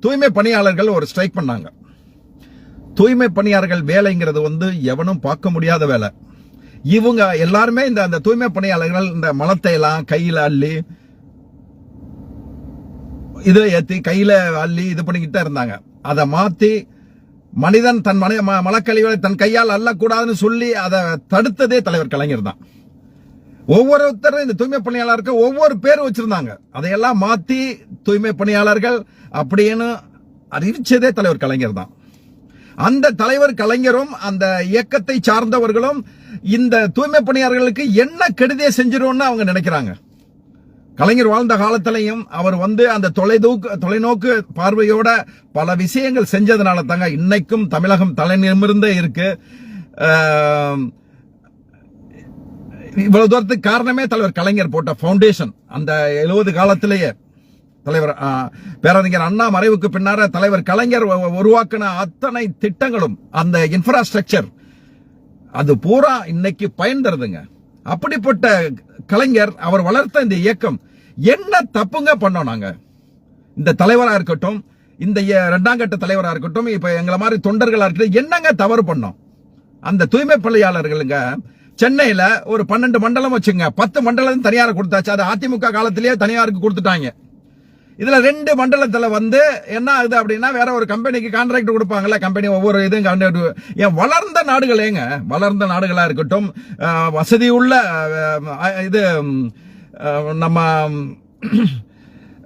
தூய்மை பணியாளர்கள் ஒரு ஸ்ட்ரைக் பண்ணாங்க. தூய்மை பணியாளர்கள் வேலைங்கிறது வந்து எவனும் பார்க்க முடியாத வேலை. இவங்க எல்லாருமே இந்த அந்த தூய்மை பணியாளர்கள் இந்த மலத்தை எல்லாம் கையில அள்ளி இதை ஏத்தி கையில அள்ளி இது பண்ணிக்கிட்டே இருந்தாங்க. அதை மாத்தி மனிதன் தன் மனை ம- மலக்கழிவுகளை தன் கையால் அள்ளக்கூடாதுன்னு சொல்லி அதை தடுத்ததே தலைவர் கலைஞர் தான். ஒவ்வொருத்தரும் இந்த தூய்மை பணியாளருக்கு ஒவ்வொரு பேர் வச்சிருந்தாங்க. அதையெல்லாம் மாத்தி தூய்மை பணியாளர்கள் அப்படின்னு அறிவிச்சதே தலைவர் கலைஞர் தான். அந்த தலைவர் கலைஞரும் அந்த இயக்கத்தை சார்ந்தவர்களும் இந்த தூய்மை பணியாளர்களுக்கு என்ன கெடுதியை செஞ்சிரும்னு அவங்க நினைக்கிறாங்க. கலைஞர் வாழ்ந்த காலத்திலையும் அவர் வந்து அந்த தொலைதூக்கு தொலைநோக்கு பார்வையோட பல விஷயங்கள் செஞ்சதுனால தாங்க இன்னைக்கும் தமிழகம் தலை நிமிர்ந்தே இருக்கு. இவ்வளவு தூரத்துக்கு காரணமே தலைவர் கலைஞர் போட்ட ஃபவுண்டேஷன் அந்த எழுபது காலத்திலேயே தலைவர் பேரறிஞர் அண்ணா மறைவுக்கு பின்னார தலைவர் கலைஞர் உருவாக்கின அத்தனை திட்டங்களும் அந்த இன்ஃப்ராஸ்ட்ரக்சர் அது பூரா இன்னைக்கு பயன் தருதுங்க அப்படிப்பட்ட கலைஞர் அவர் வளர்த்த இந்த இயக்கம் என்ன தப்புங்க பண்ணோம் நாங்க? இந்த தலைவரா இருக்கட்டும் இந்த இய- இரண்டாம் கட்ட தலைவரா இருக்கட்டும் இப்ப எங்களை மாதிரி தொண்டர்களா இருக்கட்டும் என்னங்க தவறு பண்ணோம்? அந்த தூய்மை பணியாளர்களுங்க சென்னையில ஒரு பன்னெண்டு மண்டலம் வச்சுங்க. பத்து மண்டலம் தனியார் கொடுத்தாச்சு. அது அதிமுக காலத்திலேயே தனியாருக்கு கொடுத்துட்டாங்க. இதுல ரெண்டு மண்டலத்துல வந்து என்ன ஆகுது அப்படின்னா வேற ஒரு கம்பெனிக்கு கான்ட்ராக்ட் கொடுப்பாங்கல்ல கம்பெனி ஒவ்வொரு இதுவும் கான்ட்ராக்ட் ஏன் வளர்ந்த நாடுகளேங்க வளர்ந்த நாடுகளா இருக்கட்டும் வசதி உள்ள இது நம்ம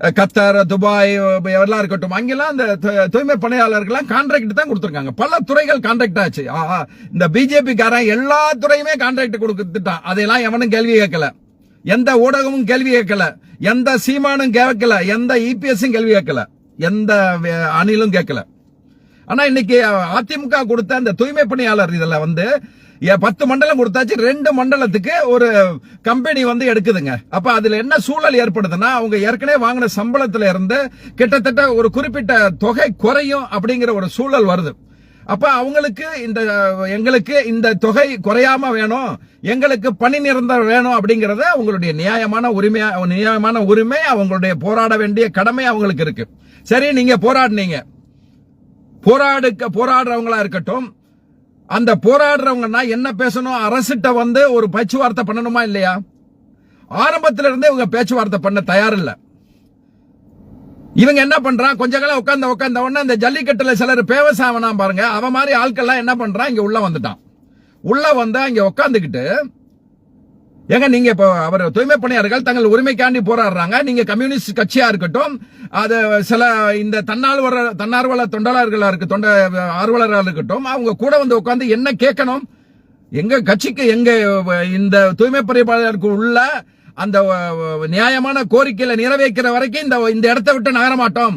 கத்தார் துபாய் எல்லாம் இருக்கட்டும் அங்கெல்லாம் அந்த தூய்மை பணியாளர்கள்லாம் கான்ட்ராக்ட் தான் கொடுத்துருக்காங்க. பல துறைகள் கான்ட்ராக்ட் ஆச்சு. ஆஹா இந்த பிஜேபி காரன் எல்லா துறையுமே கான்ட்ராக்ட் கொடுத்துட்டான். அதையெல்லாம் எவனும் கேள்வி கேட்கல. எந்த ஊடகமும் கேள்வி கேட்கல. எந்த சீமானும் கேட்கல. எந்த இபிஎஸும் கேள்வி கேட்கல. எந்த அணிலும் கேட்கல. ஆனா இன்னைக்கு அதிமுக கொடுத்த அந்த தூய்மை பணியாளர் இதுல வந்து பத்து மண்டலம் கொடுத்தாச்சு. ரெண்டு மண்டலத்துக்கு ஒரு கம்பெனி வந்து எடுக்குதுங்க. அப்ப அதுல என்ன சூழல் ஏற்படுதுன்னா அவங்க ஏற்கனவே வாங்கின சம்பளத்துல இருந்து கிட்டத்தட்ட ஒரு குறிப்பிட்ட தொகை குறையும் அப்படிங்கிற ஒரு சூழல் வருது. அப்ப அவங்களுக்கு இந்த எங்களுக்கு இந்த தொகை குறையாம வேணும் எங்களுக்கு பணி நிரந்தரம் வேணும் அப்படிங்கறத அவங்களுடைய நியாயமான உரிமையா நியாயமான உரிமை அவங்களுடைய போராட வேண்டிய கடமை அவங்களுக்கு இருக்கு. சரி நீங்க போராடினீங்க. போராடுக்க போராடுறவங்களா இருக்கட்டும் அந்த போராடுறவங்கன்னா என்ன பேசணும்? அரசிட்ட வந்து ஒரு பேச்சுவார்த்தை பண்ணணுமா இல்லையா? ஆரம்பத்துல இருந்தே இவங்க பேச்சுவார்த்தை பண்ண தயார் இவங்க என்ன பண்றான்? கொஞ்ச காலம் உட்காந்து உட்காந்த உடனே இந்த ஜல்லிக்கட்டுல சிலர் பேவஸ் ஆவனா பாருங்க. அவன் மாதிரி ஆட்கள்லாம் என்ன பண்றான்? இங்க உள்ள வந்துட்டான். உள்ள வந்து இங்க உட்காந்துக்கிட்டு ஏங்க நீங்க இப்போ அவர் தூய்மை பணியாளர்கள் தங்கள் உரிமைக்காண்டி போராடுறாங்க. நீங்க கம்யூனிஸ்ட் கட்சியா இருக்கட்டும் அது சில இந்த தன்னார்வல தன்னார்வல தொண்டலாளர்களா இருக்கு தொண்ட ஆர்வலர்களா இருக்கட்டும் அவங்க கூட வந்து உட்காந்து என்ன கேட்கணும்? எங்க கட்சிக்கு எங்க இந்த தூய்மை பணியாளருக்கு உள்ள அந்த நியாயமான கோரிக்கையில நிறைவேற்கிற வரைக்கும் இந்த இந்த இடத்த விட்டு நகர மாட்டோம்.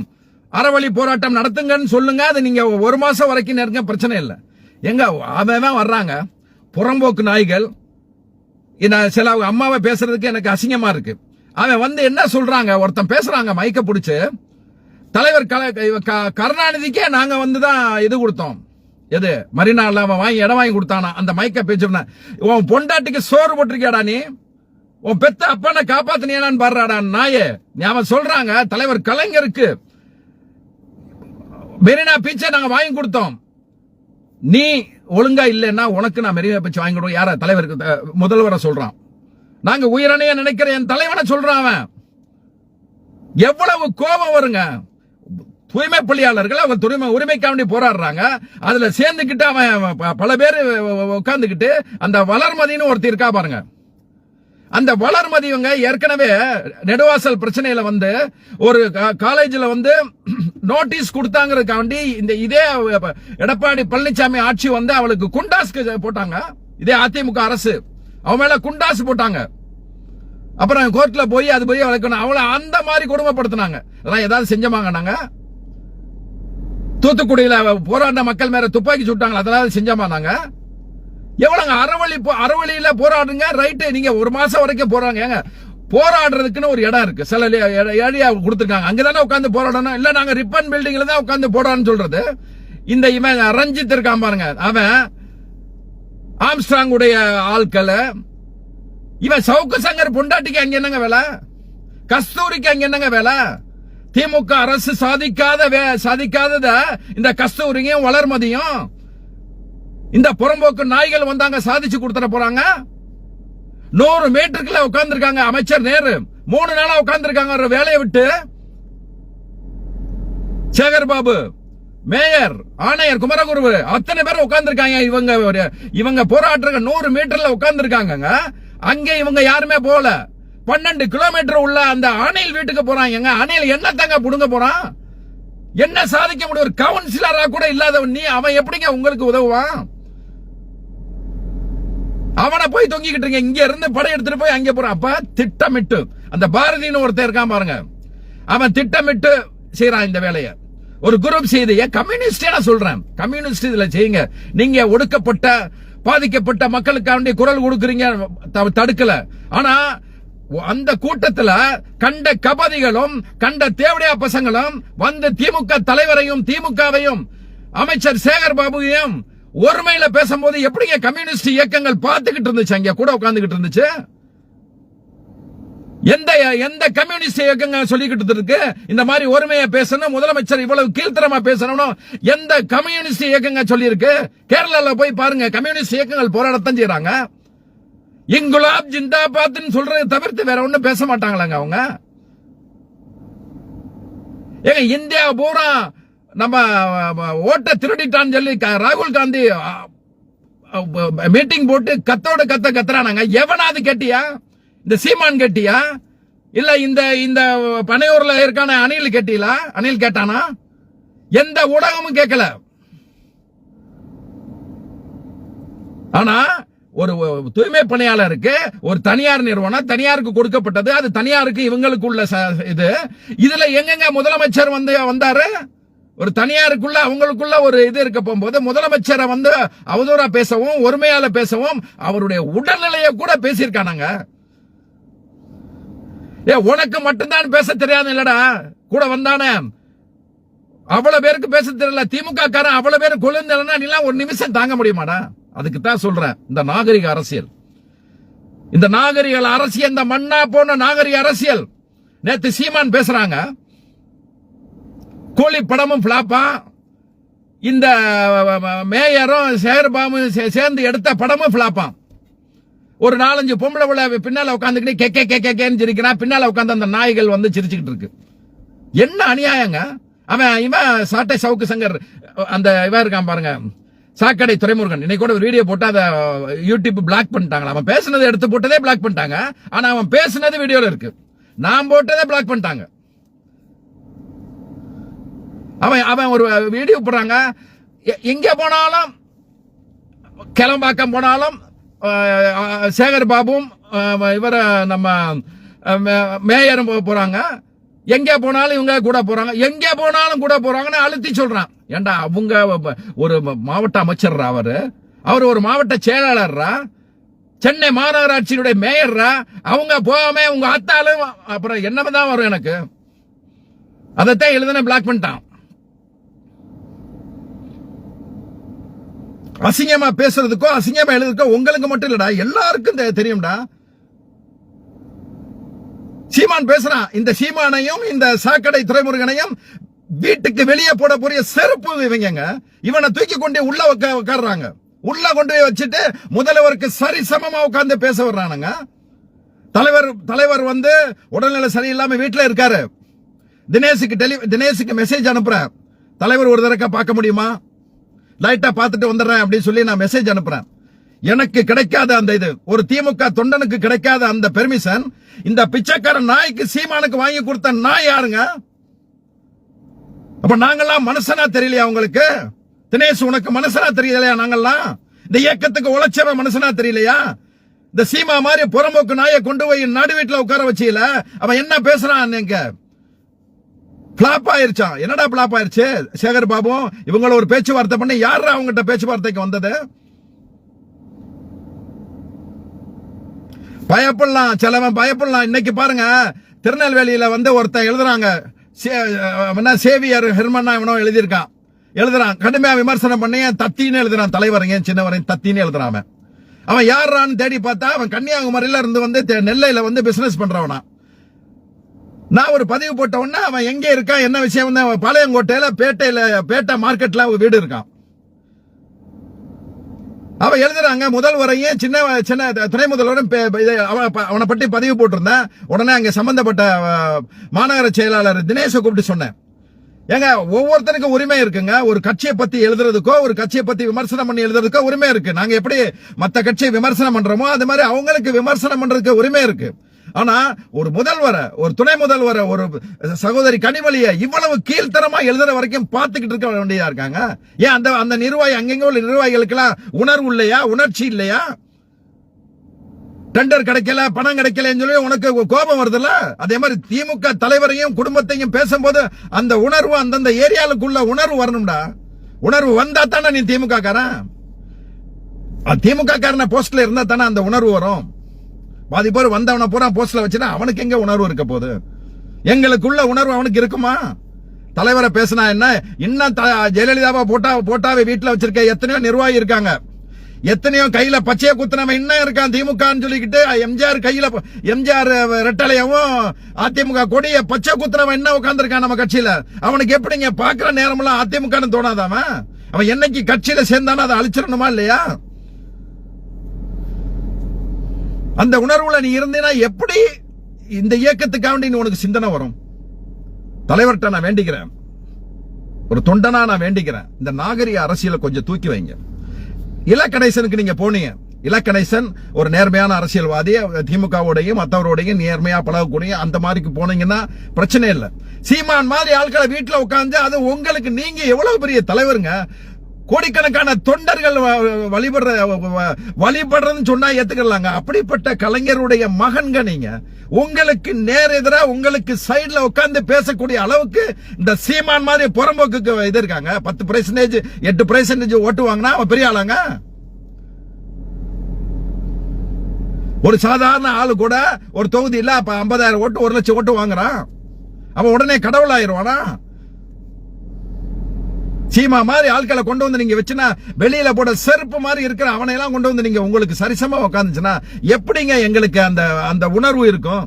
அறவழி போராட்டம் நடத்துங்கன்னு சொல்லுங்க அது நீங்க ஒரு மாசம் வரைக்கும் நெருங்க பிரச்சனை இல்லை. எங்க அவன் வர்றாங்க. புறம்போக்கு நாய்கள் சில அவங்க அம்மாவை பேசுறதுக்கு எனக்கு அசிங்கமா இருக்கு. அவன் வந்து என்ன சொல்றாங்க? ஒருத்தன் பேசுறாங்க மைக்க பிடிச்சு. தலைவர் கல- க- கருணாநிதிக்கே நாங்க வந்து தான் இது கொடுத்தோம். எது? மரினால அவன் வாங்கி இடம் வாங்கி கொடுத்தானா? அந்த மைக்க பேச்சு உன் பொண்டாட்டிக்கு சோறு போட்டிருக்கியாடா நீ? உன் பெத்த அப்பனை காப்பாத்தினியானு பாடுறாடா நாயே. அவன் சொல்றாங்க தலைவர் கலைஞருக்கு. மெரினா பீச்சை நாங்க வாங்கி கொடுத்தோம். நீ ஒழுங்கா இல்லைன்னா உனக்கு நான் மெரினா பீச் வாங்கிடுவோம் யார? தலைவருக்கு முதல்வரை சொல்றான். நாங்க உயிரணைய நினைக்கிற என் தலைவனை சொல்றான் அவன். எவ்வளவு கோபம் வருங்க. தூய்மை பள்ளியாளர்கள் அவங்க துரிமை உரிமைக்காண்டி போராடுறாங்க. அதுல சேர்ந்துக்கிட்டு அவன் ப- பல பேர் உட்கார்ந்துக்கிட்டு அந்த வளர்மதின்னு ஒருத்தர் இருக்கா பாருங்க. அந்த வளர்மதிவங்க ஏற்கனவே நெடுவாசல் பிரச்சனையில வந்து ஒரு காலேஜில் வந்து நோட்டீஸ் கொடுத்தாங்கிறதுக்காண்டி இந்த இதே எடப்பாடி பழனிசாமி ஆட்சி வந்து அவளுக்கு குண்டாஸ்க்கு போட்டாங்க. இதே அதிமுக அரசு. அவன் மேல குண்டாஸ் போட்டாங்க. அப்புறம் கோர்ட்ல போய் அது போய் வளர்க்கணும். அவளை அந்த மாதிரி கொடுமைப்படுத்தினாங்க. அதான் ஏதாவது செஞ்சமாங்க நாங்க தூத்துக்குடியில போராடின மக்கள் மேல துப்பாக்கி சுட்டாங்க. அதெல்லாம் செஞ்சோமா நாங்க எவ்வளவுங்க? அறவழி போ- அறவழியில போராடுங்க. ரைட்டு நீங்க ஒரு மாசம் வரைக்கும் போறாங்க ஏங்க போராடுறதுக்குன்னு ஒரு இடம் இருக்கு. சில ஏரியா கொடுத்துருக்காங்க. அங்கதானே உட்காந்து போராடணும். இல்ல நாங்க ரிப்பன் பில்டிங்ல தான் உட்காந்து போராடணும்னு சொல்றது. இந்த இவன் ரஞ்சித் இருக்கான் பாருங்க. அவன் ஆம்ஸ்ட்ராங் உடைய ஆட்களை இவன் சவுக்கு சங்கர் பொண்டாட்டிக்கு அங்க என்னங்க வேலை? கஸ்தூரிக்கு அங்க என்னங்க வேலை? திமுக அரசு சாதிக்காத வே- சாதிக்காதத இந்த கஸ்தூரியும் வளர்மதியும் இந்த புறம்போக்கு நாய்கள் வந்தாங்க சாதிச்சு கொடுத்துட போறாங்க. நூறு மீட்டருக்குள்ள உட்கார்ந்துருக்காங்க. அமைச்சர் நேரு மூணு நாளா உட்கார்ந்துருக்காங்க. ஒரு வேலையை விட்டு சேகர் பாபு மேயர் ஆணையர் குமரகுரு அத்தனை பேர் உட்கார்ந்துருக்காங்க. இவங்க ஒரு- இவங்க போராட்டுற நூறு மீட்டர்ல உட்கார்ந்துருக்காங்க அங்க இவங்க யாருமே போல பன்னெண்டு கிலோமீட்டர் உள்ள அந்த அணில் வீட்டுக்கு போறாங்க அணில் என்ன தாங்க புடுங்க போறான்? என்ன சாதிக்க முடியும்? ஒரு கவுன்சிலரா கூட இல்லாதவன் நீ அவன் எப்படிங்க உங்களுக்கு உதவுவான்? அவனை போய் தொங்கிக்கிட்டு இருங்க. இங்க இருந்து படை எடுத்துட்டு போய் அங்க போறான். அப்ப திட்டமிட்டு. அந்த பாரதின்னு ஒருத்தர் இருக்கான் பாருங்க. அவன் திட்டமிட்டு செய்யறான் இந்த வேலையை. ஒரு குரூப் செய்திய கம்யூனிஸ்டே நான் சொல்றேன். கம்யூனிஸ்ட் இதுல செய்யுங்க. நீங்க ஒடுக்கப்பட்ட பாதிக்கப்பட்ட மக்களுக்காண்டி குரல் கொடுக்குறீங்க. த- தடுக்கல. ஆனா அந்த கூட்டத்துல கண்ட கபதிகளும் கண்ட தேவடையா பசங்களும் வந்து திமுக தலைவரையும் திமுகவையும் அமைச்சர் சேகர் பாபுவையும் ஒருமையில பேசும்போது எப்படிங்க கம்யூனிஸ்ட் இயக்கங்கள் பார்த்துக்கிட்டு இருந்துச்சு அங்க? கூட உட்காந்துக்கிட்டு இருந்துச்சு? எந்த எந்த கம்யூனிஸ்ட் இயக்கங்க சொல்லிக்கிட்டு இருக்கு? இந்த மாதிரி ஒருமையா பேசணும் முதலமைச்சர் இவ்வளவு கீழ்த்தரமா பேசணும் எந்த கம்யூனிஸ்ட் இயக்கங்க சொல்லியிருக்கு? கேரளால போய் பாருங்க கம்யூனிஸ்ட் இயக்கங்கள் போராடத்தான் செய்யறாங்க இங்குலாப் ஜிந்தாபாத்னு சொல்றதை தவிர்த்து வேற ஒண்ணும் பேச மாட்டாங்களாங்க அவங்க? ஏங்க இந்தியா பூரா நம்ம ஓட்டை திருடிட்டான்னு சொல்லி ராகுல் காந்தி மீட்டிங் போட்டு கத்தோட கத்த கத்துறானாங்க. எவனாவது கேட்டியா? இந்த சீமான் கேட்டியா? இல்ல இந்த இந்த பனையூர்ல இருக்கான அணில் கேட்டீங்களா அணில் கேட்டானா? எந்த ஊடகமும் கேட்கல. ஆனா ஒரு தூய்மை பணியாளருக்கு ஒரு தனியார் நிறுவனம் தனியாருக்கு கொடுக்கப்பட்டது அது தனியாருக்கு இவங்களுக்கு உள்ள இது. இதுல எங்கெங்க முதலமைச்சர் வந்து வந்தாரு? ஒரு தனியாருக்குள்ள அவங்களுக்குள்ள ஒரு இது இருக்க போகும்போது முதலமைச்சரை வந்து அவதூறா பேசவும் ஒருமையால பேசவும் அவருடைய உடல்நிலையை கூட பேசியிருக்கானாங்க. ஏ உனக்கு மட்டும்தான் பேச தெரியாது இல்லடா கூட வந்தானே. அவ்வளவு பேருக்கு பேச தெரியல திமுக காரன் அவ்வளவு பேர் கொழுந்தலன்னா ஒரு நிமிஷம் தாங்க முடியுமாடா? அதுக்கு தான் சொல்றேன் இந்த நாகரிக அரசியல். இந்த நாகரிக அரசியல் இந்த மண்ணா போன நாகரிக அரசியல். நேத்து சீமான் பேசுறாங்க. கூலி படமும் பிளாப்பா இந்த மேயரும் சேர்பாமும் சே- சேர்ந்து எடுத்த படமும் பிளாப்பாம் ஒரு நாலஞ்சு பொம்பளை பிள்ளை பின்னால உட்காந்துக்கிட்டு கே கே கே கே கேன்னு சிரிக்கிறான். பின்னால உட்காந்து அந்த நாய்கள் வந்து சிரிச்சுக்கிட்டு இருக்கு. என்ன அநியாயங்க? அவன் இவன் சாட்டை சவுக்கு சங்கர் அந்த இவன் இருக்கான் பாருங்க. சாக்கடை துறைமுருகன். இன்னைக்கு கூட ஒரு வீடியோ போட்டு அதை யூடியூப் பிளாக் பண்ணிட்டாங்களா? அவன் பேசுனதை எடுத்து போட்டதே பிளாக் பண்ணிட்டாங்க. ஆனா அவன் பேசுனது வீடியோல இருக்கு. நான் போட்டதே பிளாக் பண்ணிட்டாங்க. அவன் அவன் ஒரு வீடியோ போடுறாங்க. எ- எங்க போனாலும் கிளம்பாக்கம் போனாலும் சேகர் பாபுவும் இவர நம்ம மே- மேயரும் போ- போறாங்க. எங்க போனாலும் இவங்க கூட போறாங்க. எங்க போனாலும் கூட போறாங்கன்னு அழுத்தி சொல்றான். ஏண்டா அவங்க ஒரு மாவட்ட அமைச்சர்ரா அவரு? அவர் ஒரு மாவட்ட செயலாளர்ரா? சென்னை மாநகராட்சியினுடைய மேயர்ரா? அவங்க போகாம உங்க அத்தாலும் அப்புறம் என்னதான் வரும் எனக்கு? அதைத்தான் எழுதுன பிளாக் பண்ணிட்டான். அசிங்கமா பேசுறதுக்கோ அசிங்கமா எழுதுறதுக்கோ உங்களுக்கு மட்டும் இல்லடா எல்லாருக்கும் தெரியும்டா. சீமான் பேசுறான். இந்த சீமானையும் இந்த சாக்கடை துறைமுருகனையும் வீட்டுக்கு வெளியே போடக்கூடிய செருப்பு இவங்க இவனை தூக்கி கொண்டு உள்ள உட்கா- உள்ள கொண்டு போய் வச்சுட்டு முதல்வருக்கு சரி சமமா உட்கார்ந்து பேச வர்றானுங்க. தலைவர் தலைவர் வந்து உடல்நிலை சரியில்லாம வீட்டுல இருக்காரு. தினேஷுக்கு டெலி தினேஷுக்கு மெசேஜ் அனுப்புற தலைவர் ஒரு தடவை பார்க்க முடியுமா? லைட்டா பார்த்துட்டு வந்துடுறேன் அப்படின்னு சொல்லி நான் மெசேஜ் அனுப்புறேன். எனக்கு கிடைக்காத அந்த இது ஒரு திமுக தொண்டனுக்கு கிடைக்காத அந்த பெர்மிஷன் இந்த பிச்சைக்கார நாய்க்கு சீமானுக்கு வாங்கி கொடுத்த நாய் யாருங்க? அப்ப நாங்கெல்லாம் மனசனா தெரியலையா உங்களுக்கு? தினேஷ் உனக்கு மனசனா தெரியலையா நாங்கெல்லாம்? இந்த இயக்கத்துக்கு உழைச்சவன் மனசனா தெரியலையா? இந்த சீமா மாதிரி புறம்போக்கு நாயை கொண்டு போய் நடு வீட்டுல உட்கார வச்சீல அவன் என்ன பேசுறான் நீங்க பிளாப் ஆயிருச்சான் என்னடா பிளாப் ஆயிருச்சு? சேகர் பாபு இவங்கள ஒரு பேச்சுவார்த்தை பண்ணி யாரா அவங்ககிட்ட பேச்சுவார்த்தைக்கு வந்தது? பயப்படலாம் சிலவன் பயப்படலாம். இன்னைக்கு பாருங்க திருநெல்வேலியில வந்து ஒருத்தன் எழுதுறாங்க. சே- சேவியர் ஹெர்மன்னா இவனோ எழுதியிருக்கான். எழுதுறான். கடுமையா விமர்சனம் பண்ணி தத்தின்னு எழுதுறான். தலைவரங்க சின்னவரையும் தத்தின்னு எழுதுறான் அவன். அவன் யாரான்னு தேடி பார்த்தா அவன் கன்னியாகுமரியில இருந்து வந்து தெ- நெல்லையில வந்து பிசினஸ் பண்றவனா. நான் ஒரு பதிவு போட்ட உடனே அவன் எங்க இருக்கான் என்ன விஷயம் வந்து அவன் பாளையங்கோட்டையில பேட்டையில பேட்டை மார்க்கெட்ல அவன் வீடு இருக்கான். அவன் எழுதுறாங்க முதல்வரையும் சின்ன சின்ன துணை முதல்வரும் பே- அவனை பற்றி பதிவு போட்டிருந்தேன். உடனே அங்க சம்பந்தப்பட்ட மாநகர செயலாளர் தினேஷை கூப்பிட்டு சொன்னேன். ஏங்க ஒவ்வொருத்தருக்கும் உரிமை இருக்குங்க. ஒரு கட்சியை பத்தி எழுதுறதுக்கோ ஒரு கட்சியை பத்தி விமர்சனம் பண்ணி எழுதுறதுக்கோ உரிமை இருக்கு. நாங்க எப்படி மத்த கட்சியை விமர்சனம் பண்றோமோ அது மாதிரி அவங்களுக்கு விமர்சனம் பண்றதுக்கு உரிமை இருக்கு. ஆனா ஒரு முதல்வரை ஒரு துணை முதல்வரை ஒரு சகோதரி கனிமொழிய இவ்வளவு கீழ்த்தரமா எழுதுற வரைக்கும் பார்த்துக்கிட்டு இருக்க வேண்டியதா இருக்காங்க? ஏன் அந்த அந்த நிர்வாகி அங்கங்க உள்ள நிர்வாகிகளுக்கெல்லாம் உணர்வு இல்லையா? உணர்ச்சி இல்லையா? டெண்டர் கிடைக்கல பணம் கிடைக்கலன்னு சொல்லி உனக்கு கோபம் வருதுல்ல? அதே மாதிரி திமுக தலைவரையும் குடும்பத்தையும் பேசும்போது அந்த உணர்வு அந்தந்த ஏரியாவுக்குள்ள உணர்வு வரணும்டா. உணர்வு வந்தா தானே நீ திமுக காரன் திமுக காரன போஸ்ட்ல இருந்தா தானே அந்த உணர்வு வரும். பாதி பேர் வந்தவன பூரா போஸ்ட்ல வச்சுனா அவனுக்கு எங்க உணர்வு இருக்க போகுது? எங்களுக்குள்ள உணர்வு அவனுக்கு இருக்குமா? தலைவரை பேசினா என்ன? இன்னும் த- ஜெயலலிதாவா போட்டா போட்டாவே வீட்டுல வச்சிருக்க எத்தனையோ நிர்வாகி இருக்காங்க. எத்தனையோ கையில பச்சைய குத்துனவன் இன்னும் இருக்கான் திமுகன்னு சொல்லிக்கிட்டு எம்ஜிஆர் கையில எம்ஜிஆர் ரெட்டலையவும் அதிமுக கொடிய பச்சை குத்துனவன் என்ன உட்காந்துருக்கான் நம்ம கட்சியில. அவனுக்கு எப்படிங்க பாக்குற நேரமெல்லாம் அதிமுகன்னு தோணாதாவன் அவன் என்னைக்கு கட்சியில சேர்ந்தானோ அதை அழிச்சிடணுமா இல்லையா? அந்த உணர்வுல நீ இருந்தீனா எப்படி இந்த இயக்கத்துக்காக நீ உனக்கு சிந்தனை வரும்? தலைவர்கிட்ட நான் வேண்டிக்கிறேன். ஒரு தொண்டனா நான் வேண்டிக்கிறேன். இந்த நாகரிக அரசியலை கொஞ்சம் தூக்கி வைங்க. இலக்கணேசனுக்கு நீங்க போனீங்க. இலக்கணேசன் ஒரு நேர்மையான அரசியல்வாதி திமுகவோடையும் மற்றவரோடையும் நேர்மையா பழகக்கூடிய அந்த மாதிரிக்கு போனீங்கன்னா பிரச்சனை இல்லை. சீமான் மாதிரி ஆட்களை வீட்டுல உட்காந்து அது உங்களுக்கு நீங்க எவ்வளவு பெரிய தலைவருங்க? கோடிக்கணக்கான தொண்டர்கள் வ- வழிபடுற வழிபடுறதுன்னு சொன்னா ஏத்துக்கலாங்க. அப்படிப்பட்ட கலைஞருடைய மகன்க நீங்க. உங்களுக்கு நேர் எதிராக உங்களுக்கு சைட்ல உட்கார்ந்து பேசக்கூடிய அளவுக்கு இந்த சீமான் மாதிரி புறம்போக்கு இது இருக்காங்க. பத்து பர்சன்டேஜ் எட்டு பர்சன்டேஜ் ஓட்டு வாங்கினா அவன் பெரிய ஆளாங்க. ஒரு சாதாரண ஆளு கூட ஒரு தொகுதியில் அப்ப ஐம்பதாயிரம் ஓட்டு ஒரு லட்சம் ஓட்டு வாங்குறான். அவன் உடனே கடவுள் ஆயிடுவானா சீமா மாதிரி ஆட்களை கொண்டு வந்து நீங்க வச்சுனா வெளியில போட செருப்பு மாதிரி இருக்கிற அவனை எல்லாம் கொண்டு வந்து நீங்க உங்களுக்கு சரிசமா உட்காந்துச்சுன்னா எப்படிங்க எங்களுக்கு அந்த அந்த உணர்வு இருக்கும்?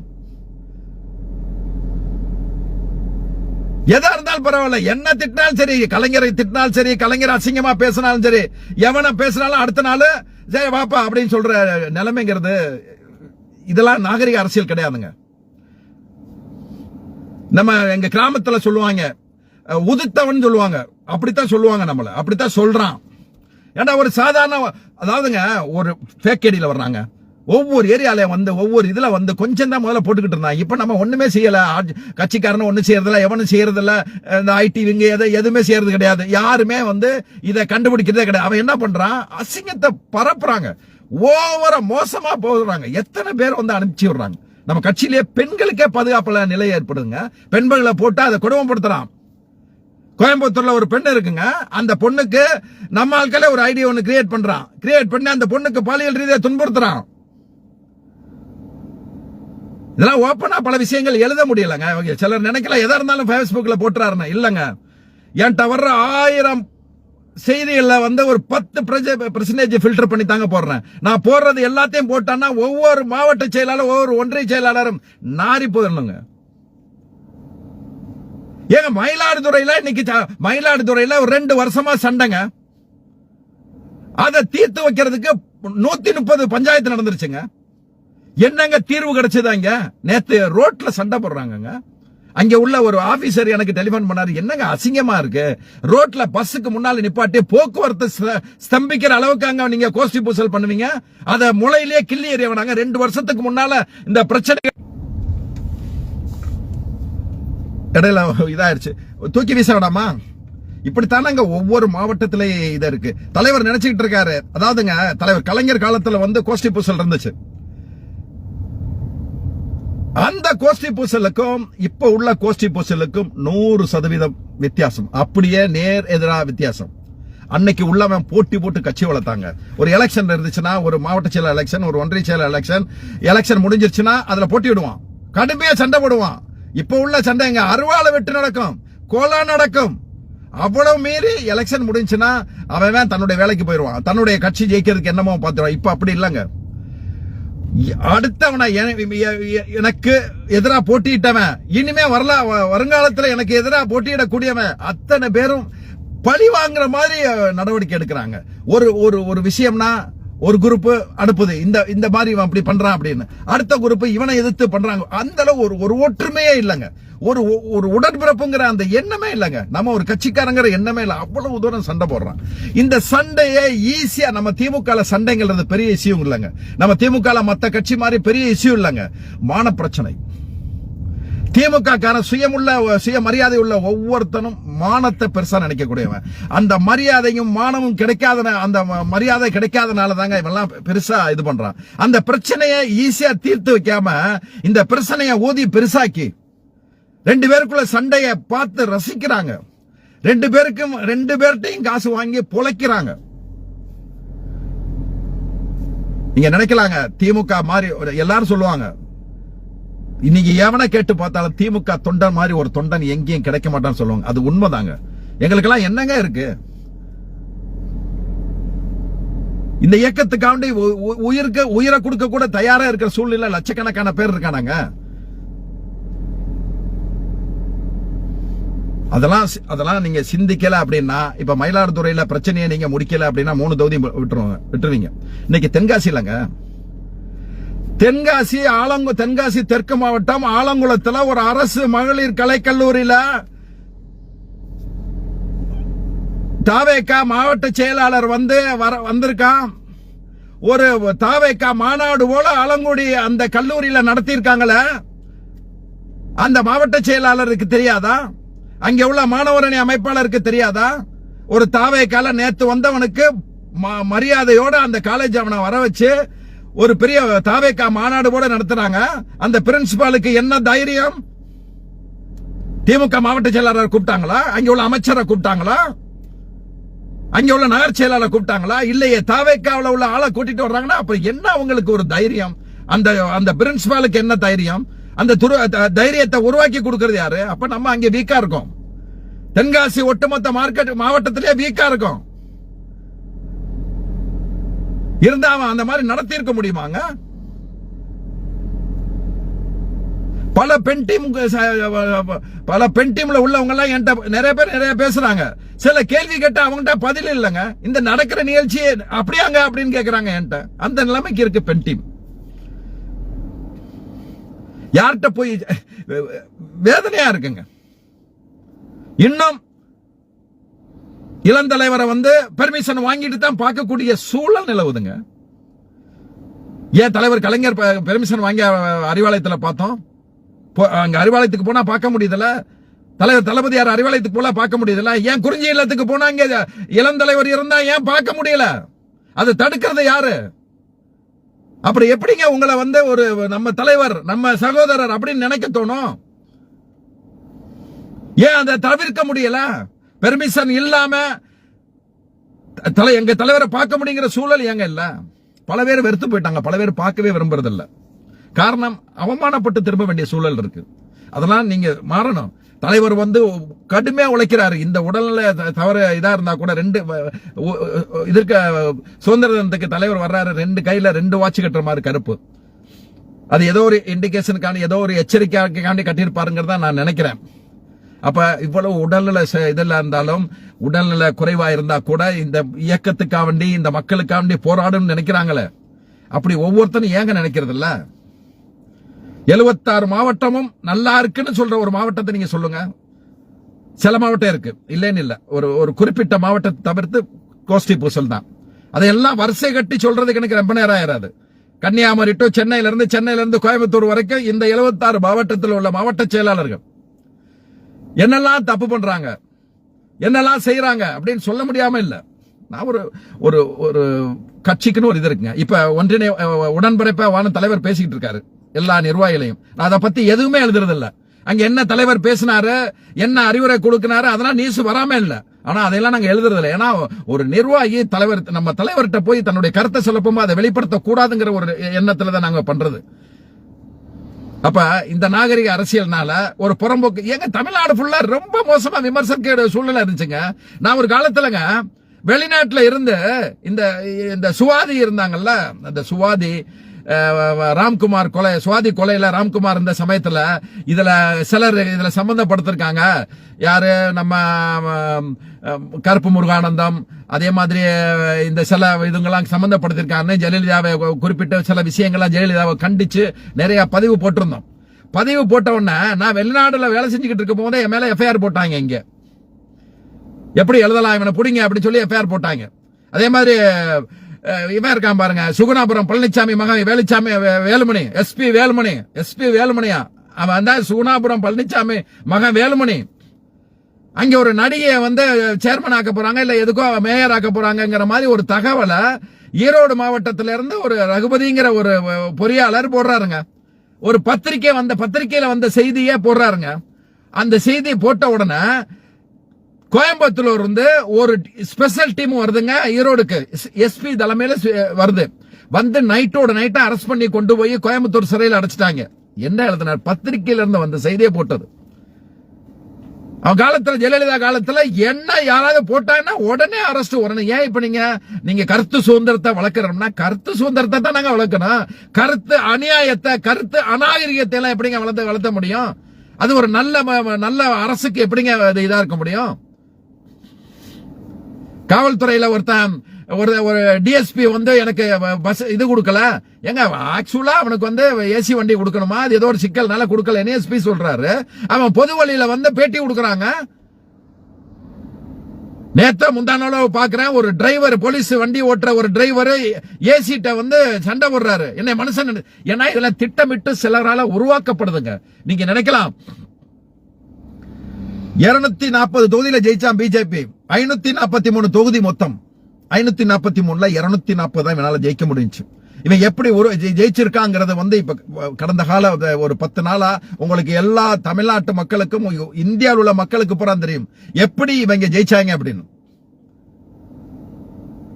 எதா இருந்தாலும் பரவாயில்ல. என்ன திட்டினாலும் சரி கலைஞரை திட்டினாலும் சரி கலைஞர் அசிங்கமா பேசினாலும் சரி எவனை பேசினாலும் அடுத்த நாள் சரி வாப்பா அப்படின்னு சொல்ற நிலைமைங்கிறது இதெல்லாம் நாகரிக அரசியல் கிடையாதுங்க. நம்ம எங்க கிராமத்துல சொல்லுவாங்க உதித்தவன் சொல்லுவாங்க. அப்படித்தான் சொல்லுவாங்க நம்மள. அப்படித்தான் சொல்றான். ஏன்னா ஒரு சாதாரண அதாவதுங்க ஒரு ஃபேக் வர்றாங்க. ஒவ்வொரு ஏரியால வந்து ஒவ்வொரு இதுல வந்து கொஞ்சம் தான் முதல்ல போட்டுக்கிட்டு இருந்தாங்க இப்ப நம்ம ஒண்ணுமே செய்யல. ஆட்சி- கட்சிக்காரனும் ஒண்ணும் செய்யறதில்ல எவனும் செய்யறதில்ல. இந்த ஐடி விங்க எதை எதுவுமே செய்யறது கிடையாது. யாருமே வந்து இதை கண்டுபிடிக்கிறதே கிடையாது. அவன் என்ன பண்றான்? அசிங்கத்தை பரப்புறாங்க. ஓவர மோசமா போடுறாங்க. எத்தனை பேர் வந்து அனுப்பிச்சு விடுறாங்க. நம்ம கட்சியிலேயே பெண்களுக்கே பாதுகாப்புல நிலை ஏற்படுதுங்க. பெண்களை போட்டு அதை கொடுமைப்படுத்துறான். கோயம்புத்தூர்ல ஒரு பெண் இருக்குங்க. அந்த பொண்ணுக்கு நம்ம ஆட்களே ஒரு ஐடியா ஒன்று கிரியேட் பண்றான். கிரியேட் பண்ணி அந்த பொண்ணுக்கு பாலியல் ரீதியாக துன்புறுத்துறான். இதெல்லாம் ஓப்பனா பல விஷயங்கள் எழுத முடியலங்க. ஓகே சிலர் நினைக்கல எதா இருந்தாலும் ஃபேஸ்புக்கில் போட்டுறாருன்னு. இல்லைங்க. என்கிட்ட வர்ற ஆயிரம் செய்திகளில் வந்து ஒரு பத்து பர்சன்டேஜ் ஃபில்டர் பண்ணி தாங்க போடுறேன். நான் போடுறது எல்லாத்தையும் போட்டான்னா ஒவ்வொரு மாவட்ட செயலாளர் ஒவ்வொரு ஒன்றிய செயலாளரும் நாரி போயிடணுங்க. ஏங்க மயிலாடுதுறையில இன்னைக்கு மயிலாடுதுறையில ஒரு ரெண்டு வருஷமா சண்டைங்க. அதை தீர்த்து வைக்கிறதுக்கு நூத்தி முப்பது பஞ்சாயத்து நடந்துருச்சுங்க. என்னங்க தீர்வு கிடைச்சதாங்க நேத்து ரோட்ல சண்டை போடுறாங்கங்க. அங்க உள்ள ஒரு ஆபீசர் எனக்கு டெலிபோன் பண்ணாரு. என்னங்க அசிங்கமா இருக்கு? ரோட்ல பஸ்ஸுக்கு முன்னால நிப்பாட்டி போக்குவரத்து ஸ்தம்பிக்கிற அளவுக்கு அங்க நீங்க கோஷ்டி பூசல் பண்ணுவீங்க. அத முளையிலேயே கிள்ளி எறியவனாங்க. ரெண்டு வருஷத்துக்கு முன்னால இந்த பிரச்சனை இடையில இதாயிருச்சு. தூக்கி வீச வேணாமா இப்படித்தானங்க ஒவ்வொரு மாவட்டத்திலே இது இருக்கு. தலைவர் நினைச்சுக்கிட்டு இருக்காரு. அதாவதுங்க தலைவர் கலைஞர் காலத்துல வந்து கோஷ்டி பூசல் இருந்துச்சு. அந்த கோஷ்டி பூசலுக்கும் இப்ப உள்ள கோஷ்டி பூசலுக்கும் நூறு சதவீதம் வித்தியாசம். அப்படியே நேர் எதிரா வித்தியாசம். அன்னைக்கு உள்ளவன் போட்டி போட்டு கட்சி வளர்த்தாங்க. ஒரு எலெக்ஷன் இருந்துச்சுன்னா ஒரு மாவட்ட செயலர் எலெக்ஷன் ஒரு ஒன்றிய செயலர் எலெக்ஷன் எலெக்ஷன் முடிஞ்சிருச்சுன்னா அதுல போட்டி விடுவான் கடுமையா சண்டை போடுவான். இப்ப உள்ள சண்டை எங்க? அருவாலை வெட்டு நடக்கும். கோலா நடக்கும். அவ்வளவு மீறி எலெக்ஷன் முடிஞ்சுன்னா அவன் தன்னுடைய வேலைக்கு போயிடுவான். தன்னுடைய கட்சி ஜெயிக்கிறதுக்கு என்னமோ பார்த்துருவான். இப்ப அப்படி இல்லைங்க. அடுத்தவனை என- எனக்கு எதிரா போட்டியிட்டவன். இனிமே வரல வ- வருங்காலத்துல எனக்கு எதிரா போட்டியிடக்கூடியவன். அத்தனை பேரும் பழி வாங்குற மாதிரி நடவடிக்கை எடுக்கிறாங்க. ஒரு ஒரு ஒரு விஷயம்னா ஒரு குரூப் அனுப்புது. இந்த இந்த மாதிரி இவன் அப்படி பண்றான் அப்படின்னு. அடுத்த குரூப் இவனை எதிர்த்து பண்றாங்க. அந்த அளவு ஒரு ஒரு ஒற்றுமையே இல்லைங்க. ஒரு ஒரு உடன்பிறப்புங்கிற அந்த எண்ணமே இல்லைங்க. நம்ம ஒரு கட்சிக்காரங்கிற எண்ணமே இல்லை. அவ்வளவு தூரம் சண்டை போடுறான். இந்த சண்டையே ஈஸியா நம்ம திமுக சண்டைங்கிறது பெரிய இஷ்யூ இல்லைங்க. நம்ம திமுக மத்த கட்சி மாதிரி பெரிய இஷ்யூ இல்லைங்க. மான பிரச்சனை திமுக காரன் சுயமுள்ள சுய மரியாதை உள்ள ஒவ்வொருத்தனும் மானத்தை பெருசா நினைக்கக்கூடியவன். அந்த மரியாதையும் மானமும் கிடைக்காத அந்த ம- மரியாதை கிடைக்காதனால தாங்க இவெல்லாம் பெருசா இது பண்றான். அந்த பிரச்சனையை ஈஸியா தீர்த்து வைக்காம இந்த பிரச்சனையை ஊதி பெருசாக்கி ரெண்டு பேருக்குள்ள சண்டையை பார்த்து ரசிக்கிறாங்க. ரெண்டு பேருக்கும் ரெண்டு பேர்ட்டையும் காசு வாங்கி பொழைக்கிறாங்க. நீங்க நினைக்கலாங்க திமுக மாதிரி ஒரு- எல்லாரும் சொல்லுவாங்க இன்னைக்கு எவனை கேட்டு பார்த்தாலும் திமுக தொண்டன் மாதிரி ஒரு தொண்டன் எங்கேயும் கிடைக்க மாட்டான்னு சொல்லுவாங்க. அது உண்மைதாங்க. எங்களுக்கெல்லாம் என்னங்க இருக்கு? இந்த இயக்கத்துக்காண்டி உ- உ- உயிருக்கு உயிரை கொடுக்க கூட தயாரா இருக்கிற சூழ்நிலை லட்சக்கணக்கான பேர் இருக்கானாங்க. அதெல்லாம் சி- அதெல்லாம் நீங்க சிந்திக்கல அப்படின்னா இப்ப மயிலாடுதுறையில பிரச்சனையை நீங்க முடிக்கல அப்படின்னா மூணு தொகுதி விட்டுருவாங்க விட்டுருவீங்க. இன்னைக்கு தென்காசி இல்லைங்க தென்காசி ஆலங்கு தென்காசி தெற்கு மாவட்டம் ஆலங்குளத்தில் ஒரு அரசு மகளிர் கலைக்கல்லூரியில தாவேக்கா மாவட்ட செயலாளர் வந்து வர வந்திருக்கான். ஒரு தாவேக்கா மாநாடு போல ஆலங்குடி அந்த கல்லூரியில நடத்தியிருக்காங்களே. அந்த மாவட்ட செயலாளருக்கு தெரியாதா? அங்க உள்ள மாணவரணி அமைப்பாளருக்கு தெரியாதா? ஒரு தாவேக்கால நேத்து வந்தவனுக்கு ம- மரியாதையோட அந்த காலேஜ் அவனை வர வச்சு ஒரு பெரிய தாவேக்கா மாநாடு கூட நடத்துறாங்க. அந்த பிரின்சிபாலுக்கு என்ன தைரியம்? திமுக மாவட்ட செயலாளர் கூப்பிட்டாங்களா? அங்க உள்ள அமைச்சரை கூப்பிட்டாங்களா? அங்க உள்ள நகர் செயலாளர் கூப்பிட்டாங்களா? இல்லையே தாவேக்காவில் உள்ள ஆளை கூட்டிட்டு வர்றாங்கன்னா அப்ப என்ன அவங்களுக்கு ஒரு தைரியம்? அந்த அந்த பிரின்சிபாலுக்கு என்ன தைரியம்? அந்த துரு த- தைரியத்தை உருவாக்கி கொடுக்கறது யாரு? அப்ப நம்ம அங்க வீக்கா இருக்கோம். தென்காசி ஒட்டுமொத்த மார்க்கெட் மாவட்டத்திலே வீக்கா இருக்கும். இருந்தா அவன் அந்த மாதிரி நடத்தி இருக்க முடியுமாங்க? பல பெண் டீம் பல பெண் டீம்ல உள்ளவங்க எல்லாம் என்கிட்ட நிறைய பேர் நிறைய பேசுறாங்க. சில கேள்வி கேட்ட அவங்ககிட்ட பதில் இல்லைங்க. இந்த நடக்கிற நிகழ்ச்சி அப்படியாங்க அப்படின்னு கேக்குறாங்க என்கிட்ட. அந்த நிலைமைக்கு இருக்கு பெண் டீம். யார்கிட்ட போய் வேதனையா இருக்குங்க. இன்னும் இளந்தலைவரை வந்து பெர்மிஷன் வாங்கிட்டு தான் பார்க்கக்கூடிய சூழல் நிலவுதுங்க. ஏன் தலைவர் கலைஞர் பெர்மிஷன் வாங்கி அறிவாலயத்தில் பார்த்தோம். போ- அங்க அறிவாலயத்துக்கு போனா பார்க்க முடியுதுல தலைவர் தளபதியார் அறிவாலயத்துக்கு போல பார்க்க முடியுதுல ஏன் குறிஞ்சி இல்லத்துக்கு போனா இங்க இளந்தலைவர் இருந்தா ஏன் பார்க்க முடியல? அது தடுக்கிறது யாரு? அப்படி எப்படிங்க உங்களை வந்து ஒரு நம்ம தலைவர் நம்ம சகோதரர் அப்படின்னு நினைக்க தோணும்? ஏன் அதை தவிர்க்க முடியல? பெர்மிஷன் இல்லாம த- தலை எங்க தலைவரை பார்க்க முடியுங்கிற சூழல் ஏங்க இல்ல? பல பேர் வெறுத்து போயிட்டாங்க. பல பேர் பார்க்கவே விரும்புறதில்ல. காரணம் அவமானப்பட்டு திரும்ப வேண்டிய சூழல் இருக்கு. அதெல்லாம் நீங்க மாறணும். தலைவர் வந்து கடுமையா உழைக்கிறாரு. இந்த உடல்நிலை தவறு இதா இருந்தா கூட ரெண்டு இதற்கு சுதந்திர தினத்துக்கு தலைவர் வர்றாரு. ரெண்டு கையில ரெண்டு வாட்ச் கட்டுற மாதிரி கருப்பு. அது ஏதோ ஒரு இண்டிகேஷனுக்காண்டி ஏதோ ஒரு எச்சரிக்கைக்காண்டி கட்டியிருப்பாருங்கிறத நான் நினைக்கிறேன். அப்ப இவ்வளவு உடல்நல இதெல்லாம் இருந்தாலும் உடல்நல குறைவா இருந்தா கூட இந்த இயக்கத்துக்காண்டி இந்த மக்களுக்காண்டி போராடும் நினைக்கிறாங்களே. அப்படி ஒவ்வொருத்தனும் ஏங்க நினைக்கிறது இல்ல எழுபத்தாறு மாவட்டமும் நல்லா இருக்குன்னு சொல்ற ஒரு மாவட்டத்தை நீங்க சொல்லுங்க. சில மாவட்டம் இருக்கு. இல்லைன்னு இல்ல. ஒரு ஒரு குறிப்பிட்ட மாவட்டத்தை தவிர்த்து கோஷ்டி பூசல் தான். அதையெல்லாம் வரிசை கட்டி சொல்றதுக்கு எனக்கு ரொம்ப நேரம் ஆயிராது. கன்னியாகுமரி டு சென்னையில இருந்து சென்னையில இருந்து கோயம்புத்தூர் வரைக்கும் இந்த 76 மாவட்டத்தில் உள்ள மாவட்ட செயலாளர்கள். என்னெல்லாம் தப்பு பண்றாங்க? என்னெல்லாம் செய்யறாங்க அப்படின்னு சொல்ல முடியாம இல்ல. நான் ஒரு ஒரு ஒரு கட்சிக்குன்னு ஒரு இது இருக்குங்க. இப்ப ஒன்றிணை அஹ், உடன்பிறப்ப வான தலைவர் பேசிக்கிட்டு இருக்காரு. எல்லா நிர்வாகிகளையும். நான் அதை பத்தி எதுவுமே எழுதுறதில்ல. அங்க என்ன தலைவர் பேசினாரு என்ன அறிவுரை கொடுக்கினாரு அதெல்லாம் நியூஸ் வராம இல்ல. ஆனா அதையெல்லாம் நாங்க எழுதுறதில்ல. ஏன்னா ஒரு நிர்வாகி தலைவர் நம்ம தலைவர்கிட்ட போய் தன்னுடைய கருத்தை சொல்லப்போமோ அதை வெளிப்படுத்த கூடாதுங்கிற ஒரு எண்ணத்துல தான் நாங்க பண்றது. அப்ப இந்த நாகரிக அரசியல்னால ஒரு புறம்போக்கு ஏங்க தமிழ்நாடு ஃபுல்லா ரொம்ப மோசமா விமர்சன சூழ்நிலை இருந்துச்சுங்க. நான் ஒரு காலத்துலங்க வெளிநாட்டுல இருந்து இந்த இந்த சுவாதி இருந்தாங்கல்ல அந்த சுவாதி ராம்குமார் கொலை சுவாதி கொலையில ராம்குமார் இருந்த சமயத்துல இதுல சிலர் இதுல சம்பந்தப்படுத்திருக்காங்க. யாரு? நம்ம கருப்பு முருகானந்தம் அதே மாதிரி இந்த சில இதுங்கெல்லாம் சம்மந்தப்படுத்திருக்காருன்னு ஜெயலலிதாவை குறிப்பிட்ட சில விஷயங்கள்லாம் ஜெயலலிதாவை கண்டிச்சு நிறைய பதிவு போட்டிருந்தோம். பதிவு போட்ட உடனே நான் வெளிநாடுல வேலை செஞ்சுக்கிட்டு இருக்கும் போதே என் மேல எஃப்ஐஆர் போட்டாங்க இங்க. எப்படி எழுதலாம் இவனை பிடிங்க அப்படின்னு சொல்லி எஃப்ஐஆர் போட்டாங்க. அதே மாதிரி இவன் இருக்கான் பாருங்க. சுகுணாபுரம் பழனிசாமி மகன் வேலுச்சாமி வேலுமணி எஸ்பி வேலுமணி எஸ்பி வேலுமணியா? அவன் வந்தா சுகுணாபுரம் பழனிசாமி மகன் வேலுமணி. அங்க ஒரு நடிகையை வந்து சேர்மன் ஆக்க போறாங்க இல்ல எதுக்கோ மேயர் ஆக்க போறாங்கங்கிற மாதிரி ஒரு தகவலை ஈரோடு மாவட்டத்தில இருந்து ஒரு ரகுபதிங்கிற ஒரு பொறியாளர் போடுறாருங்க. ஒரு பத்திரிக்கை வந்த பத்திரிகையில வந்த செய்தியே போடுறாருங்க. அந்த செய்தி போட்ட உடனே கோயம்புத்தூர்ல இருந்து ஒரு ஸ்பெஷல் டீம் வருதுங்க. ஈரோடுக்கு. எஸ்பி தலைமையில வருது. வந்து நைட்டோட நைட்டா அரெஸ்ட் பண்ணி கொண்டு போய் கோயம்புத்தூர் சிறையில் அடைச்சிட்டாங்க. என்ன எழுதினார்? பத்திரிகையில இருந்து வந்த செய்தியை போட்டது. அவன் காலத்துல ஜெயலலிதா காலத்துல என்ன யாராவது போட்டாங்கன்னா உடனே அரெஸ்ட் உடனே ஏன் இப்ப நீங்க நீங்க கருத்து சுதந்திரத்தை வளர்க்கறோம்னா கருத்து சுதந்திரத்தை தான் நாங்க வளர்க்கணும். கருத்து அநியாயத்தை கருத்து அநாகரிகத்தை எல்லாம் எப்படிங்க வளர்த்த வளர்த்த முடியும்? அது ஒரு நல்ல ம- நல்ல அரசுக்கு எப்படிங்க அது இதா இருக்க முடியும்? காவல்துறையில ஒருத்தன் ஒரு ஒரு டிஎஸ்பி வந்து எனக்கு பஸ் இது கொடுக்கல. எங்க ஆக்சுவலா அவனுக்கு வந்து ஏசி வண்டி கொடுக்கணுமா? அது ஏதோ ஒரு சிக்கல்னால கொடுக்கல. எஸ்பி சொல்றாரு. அவன் பொது வழியில வந்து பேட்டி கொடுக்கறாங்க. நேத்த முந்தானால பாக்குறேன் ஒரு டிரைவர் போலீஸ் வண்டி ஓட்டுற ஒரு டிரைவர் ஏசிட்ட வந்து சண்டை போடுறாரு. என்ன மனுஷன் ஏன்னா இதெல்லாம் திட்டமிட்டு சிலரால உருவாக்கப்படுதுங்க. நீங்க நினைக்கலாம். இருநூத்தி நாற்பது தொகுதியில ஜெயிச்சான் பிஜேபி ஐநூத்தி நாற்பத்தி மூணு தொகுதி மொத்தம். ஐநூத்தி நாற்பத்தி மூணுல இருநூத்தி நாற்பது தான் இவனால ஜெயிக்க முடிஞ்சுச்சு. இவன் எப்படி ஒரு ஜெயிச்சிருக்காங்கிறத வந்து இப்ப கடந்த கால ஒரு- பத்து நாளா உங்களுக்கு எல்லா தமிழ்நாட்டு மக்களுக்கும் இந்தியாவில் உள்ள மக்களுக்கு புறம் தெரியும். எப்படி இவங்க ஜெயிச்சாங்க அப்படின்னு.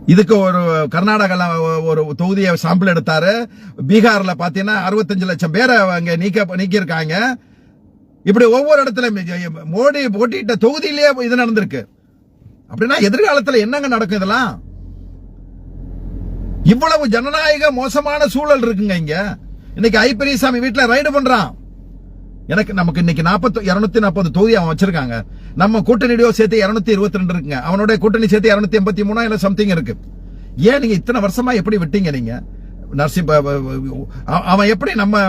இதுக்கு ஒரு கர்நாடகால ஒரு தொகுதியை சாம்பிள் எடுத்தாரு. பீகார்ல பாத்தீங்கன்னா அறுபத்தஞ்சு லட்சம் பேரை அங்க நீக்க நீக்கியிருக்காங்க. இப்படி ஒவ்வொரு இடத்துல மோடி போட்டியிட்ட தொகுதியிலேயே இது நடந்திருக்கு. அப்படின்னா எதிர்காலத்தில் என்னங்க நடக்கும் இதெல்லாம்? இவ்வளவு ஜனநாயக மோசமான சூழல் இருக்குங்க இங்க. இன்னைக்கு ஐ பெரியசாமி வீட்டில் ரைடு பண்றான். எனக்கு நமக்கு இன்னைக்கு நாற்பத்தி இருநூத்தி நாற்பது தொகுதி அவன் வச்சிருக்காங்க. நம்ம கூட்டணியோ சேர்த்து இருநூத்தி இருபத்தி ரெண்டு இருக்குங்க. அவனுடைய கூட்டணி சேர்த்து இருநூத்தி எண்பத்தி மூணா இல்லை சம்திங் இருக்கு. ஏன் நீங்க இத்தனை வருஷமா எப்படி விட்டீங்க நீங்க? நரசிம் அவ- அவன் எப்படி நம்ம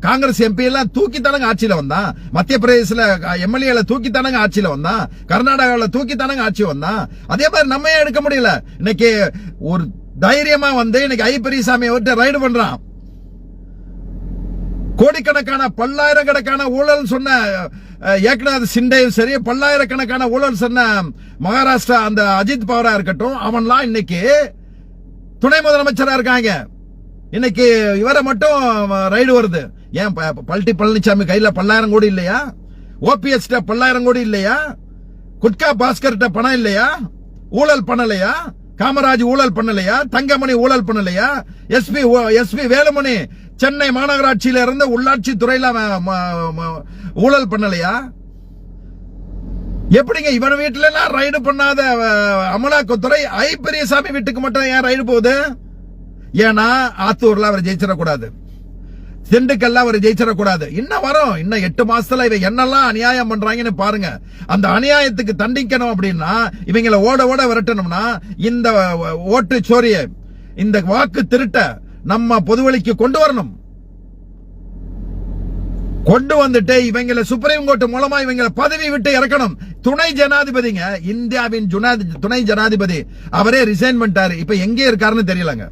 காங்கிரஸ் எம்பி எல்லாம் தூக்கித்தானங்க ஆட்சியில வந்தான்? மத்திய பிரதேசல எம்எல்ஏல தூக்கித்தானங்க ஆட்சியில வந்தான்? கர்நாடகாவில தூக்கித்தானங்க ஆட்சி வந்தான்? அதே மாதிரி நம்ம ஏன் எடுக்க முடியல? இன்னைக்கு ஒரு தைரியமா வந்து இன்னைக்கு ஐ பெரியசாமி அவர்கிட்ட ரைடு பண்றான். கோடிக்கணக்கான பல்லாயிரக்கணக்கான ஊழல் சொன்ன ஏக்நாத் சிண்டேயும் சரி பல்லாயிரக்கணக்கான ஊழல் சொன்ன மகாராஷ்டிரா அந்த அஜித் பவரா இருக்கட்டும் அவன்லாம் இன்னைக்கு துணை முதலமைச்சரா இருக்காங்க. இன்னைக்கு இவரை மட்டும் ரைடு வருது. ஏன் ப- பழனிசாமி கையில பல்லாயிரம் கோடி இல்லையா? ஓபிஎஸ் பல்லாயிரம் கோடி இல்லையா? குட்கா பாஸ்கர்கிட்ட பணம் இல்லையா? ஊழல் பண்ணலையா? காமராஜ் ஊழல் பண்ணலையா? தங்கமணி ஊழல் பண்ணலையா? எஸ்பி எஸ்பி வேலுமணி சென்னை மாநகராட்சியில இருந்து உள்ளாட்சி துறையில ஊழல் பண்ணலையா? எப்படிங்க இவன் வீட்டுல எல்லாம் ரைடு பண்ணாத அமலாக்கத்துறை ஐ பெரியசாமி வீட்டுக்கு மட்டும் ஏன் ரைடு போகுது? ஏன்னா ஆத்தூர்ல அவர் ஜெயிச்சிடக்கூடாது. திண்டுக்கல்ல அவர் ஜெயிச்சிடக்கூடாது. இன்னும் வரும். இன்னும் எட்டு மாசத்துல இவ என்னெல்லாம் அநியாயம் பண்றாங்கன்னு பாருங்க. அந்த அநியாயத்துக்கு தண்டிக்கணும் அப்படின்னா இவங்கள ஓட ஓட விரட்டணும்னா இந்த ஓட்டு சோரிய இந்த வாக்கு திருட்ட நம்ம பொதுவெளிக்கு கொண்டு வரணும். கொண்டு வந்துட்டு இவங்களை சுப்ரீம் கோர்ட் மூலமா இவங்களை பதவி விட்டு இறக்கணும். துணை ஜனாதிபதிங்க இந்தியாவின் துணை ஜனாதிபதி அவரே ரிசைன் பண்ணிட்டாரு. இப்ப எங்கே இருக்காருன்னு தெரியலங்க.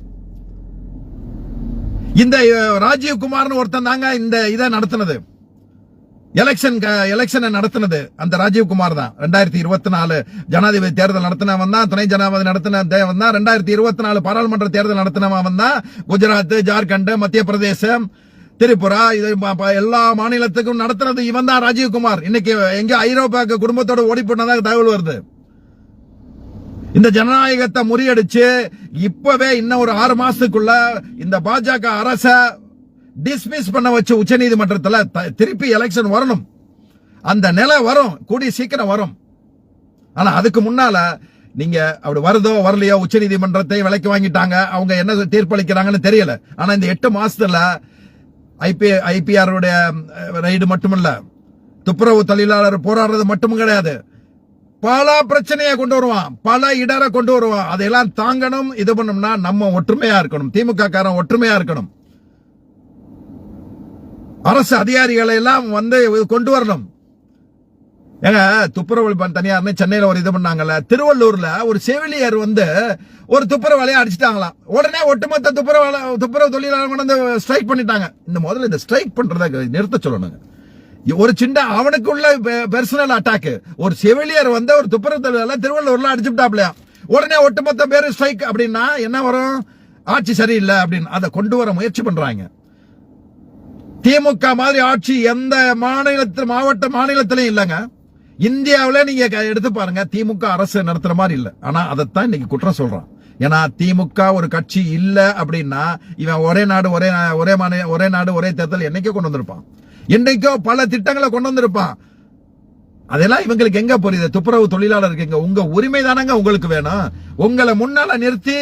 இந்த அஹ், ராஜீவ் ஒருத்தன் தாங்க இந்த இதை நடத்தினது. எலெக்ஷன் எலெக்ஷனை நடத்தினது. அந்த ராஜீவ்குமார் தான். ரெண்டாயிரத்தி இருபத்தி நாலு ஜனாதிபதி தேர்தல் நடத்தினவன் தான் துணை ஜனாதிபதி நடத்தின தேவன் தான். ரெண்டாயிரத்தி இருபத்தி நாலு பாராளுமன்ற தேர்தல் நடத்தினவன் தான். குஜராத் ஜார்க்கண்ட் மத்திய பிரதேசம் திரிபுரா இது எல்லா மாநிலத்துக்கும் நடத்துனது இவன் தான் ராஜீவ்குமார் இன்னைக்கு எங்க ஐரோப்பாக்கு குடும்பத்தோட ஓடி போனதாக தகவல் வருது. இந்த ஜனநாயகத்தை முறியடிச்சு இப்பவே இன்னும் ஒரு ஆறு மாசத்துக்குள்ள இந்த பாஜக அரச டிஸ்மிஸ் பண்ண வச்சு உச்சநீதிமன்றத்துல த- திருப்பி எலெக்ஷன் வரணும். அந்த நிலை வரும். கூடிய சீக்கிரம் வரும். ஆனா அதுக்கு முன்னால நீங்க அப்படி வருதோ வரலையோ உச்சநீதிமன்றத்தை விலைக்கு வாங்கிட்டாங்க. அவங்க என்ன தீர்ப்பளிக்கிறாங்கன்னு தெரியல. ஆனா இந்த எட்டு மாசத்துல ஐபி ஐபிஆருடைய ரைடு மட்டுமல்ல. துப்புரவு தொழிலாளர் போராடுறது மட்டும் கிடையாது. பல பிரச்சனையை கொண்டு வருவான். பல இடரை கொண்டு வருவான். அதையெல்லாம் தாங்கணும் இது பண்ணோம்னா நம்ம ஒற்றுமையா இருக்கணும். திமுக காரன் ஒற்றுமையா இருக்கணும். அரசு அதிகாரிகளை எல்லாம் வந்து கொண்டு வரணும். ஏங்க துப்புரவு பணி தனியார்னு சென்னையில ஒரு இது பண்ணாங்கல்ல. திருவள்ளூர்ல ஒரு செவிலியர் வந்து ஒரு துப்புரவலையை அடிச்சிட்டாங்களாம். உடனே ஒட்டுமொத்த துப்புரவாள துப்புரவு தொழிலாளர் கொண்டு வந்து ஸ்ட்ரைக் பண்ணிட்டாங்க. இந்த முதல்ல இந்த ஸ்ட்ரைக் பண்றத நிறுத்த சொல்லணுங்க. ஒரு சின்ன அவனுக்குள்ள பெர்சனல் அட்டாக் ஒரு செவிலியர் வந்து ஒரு துப்புரவு தொழிலாளர் திருவள்ளூர்ல அடிச்சுட்டாப்லையா. உடனே ஒட்டுமொத்த பேர் ஸ்ட்ரைக் அப்படின்னா என்ன வரும்? ஆட்சி சரியில்லை அப்படின்னு. அதை கொண்டு வர முயற்சி பண்றாங்க. திமுக மாதிரி ஆட்சி எந்த மாநிலத்தில் மாவட்ட மாநிலத்திலையும் இல்லைங்க. இந்தியாவில நீங்க க- எடுத்து பாருங்க திமுக அரசு நடத்துற மாதிரி இல்ல. ஆனா அதைத்தான் இன்னைக்கு குற்றம் சொல்றான். ஏன்னா திமுக ஒரு கட்சி இல்ல அப்படின்னா இவன் ஒரே நாடு ஒரே ஒரே மாநில ஒரே நாடு ஒரே தேர்தல் என்னைக்கோ கொண்டு வந்திருப்பான். இன்றைக்கோ பல திட்டங்களை கொண்டு வந்திருப்பான். அதெல்லாம் இவங்களுக்கு எங்க புரியுது? துப்புரவு தொழிலாளருக்கு எங்க? உங்க உரிமை தானங்க உங்களுக்கு வேணும். உங்களை முன்னால நிறுத்தி